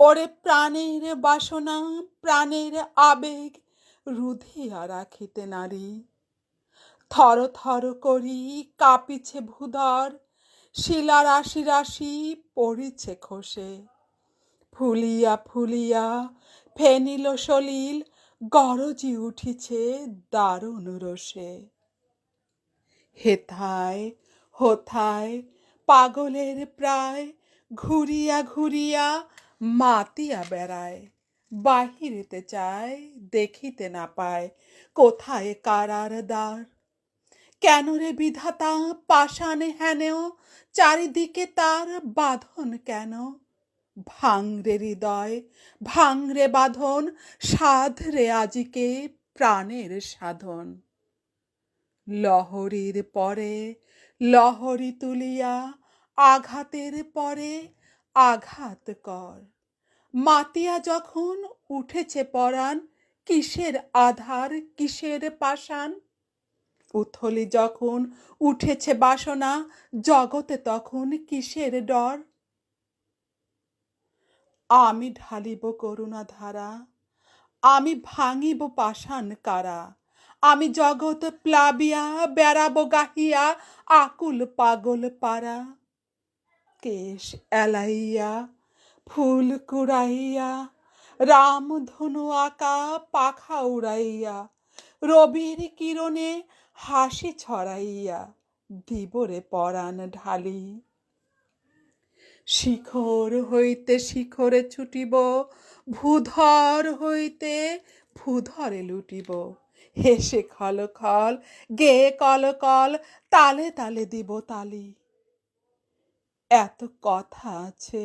ওরে প্রাণের বাসনা, প্রাণের আবেগ রুধিয়া রাখিতে নারী। থর থর করি কাঁপিছে ভূধর, শিলা রাশি রাশি পড়িছে খসে। ফুলিয়া ফুলিয়া ফেনিল সলিল, গরজি উঠিছে দারুণ রোষে হেথায়, হোথায়, পাগলের প্রায়, ঘুরিয়া ঘুরিয়া মাতিয়া বেড়ায় বাহিরেতে চায়, দেখিতে না পায়, কোথায় কারার দ্বার? কেন রে বিধাতা, পাষাণে হেনেও, চারিদিকে তার বাঁধন কেন? ভাঙরে হৃদয়, ভাঙরে বাঁধন, সাধরে আজিকে প্রাণের সাধন। লহরীর পরে, লহরী তুলিয়া আঘাতের পরে আঘাত কর। মাতিয়া যখন উঠেছে পরাণ, কিসের আধার, কিসের পাষাণ? উথলি যখন উঠেছে বাসনা, জগতে তখন কিসের ডর? আমি ঢালিব করুণা ধারা আমি ভাঙিব পাষাণ কারা? আমি জগৎ প্লাবিয়া, বেড়াবো গাহিয়া, আকুল পাগল পারা। কেশ এলাইয়া ফুল কুড়াইয়া রামধনু আঁকা, পাখা উড়াইয়া, রবির কিরণে হাসি ছড়াইয়া, দিবরে পরাণ ঢালি। শিখর হইতে শিখরে ছুটিব, ভূধর হইতে ভূধরে লুটিব। হেসে খল খল, গে কল কল, তালে তালে দিব তালি। এত কথা আছে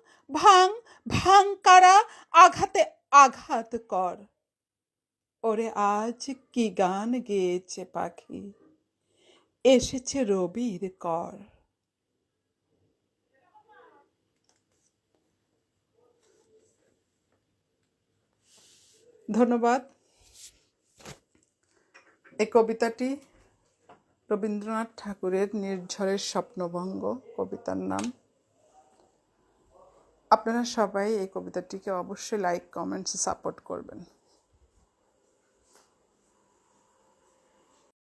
ভাং ভাং কারা, আঘাতে আঘাত কর। ওরে আজ কি গান গেয়েছে পাখি, এসেছে রবির কর। ধন্যবাদ। এই কবিতাটি রবীন্দ্রনাথ ঠাকুরের নির্ঝরের স্বপ্নভঙ্গ, কবিতার নাম। আপনারা সবাই এই কবিতাটিকে অবশ্যই লাইক কমেন্টস সাপোর্ট করবেন।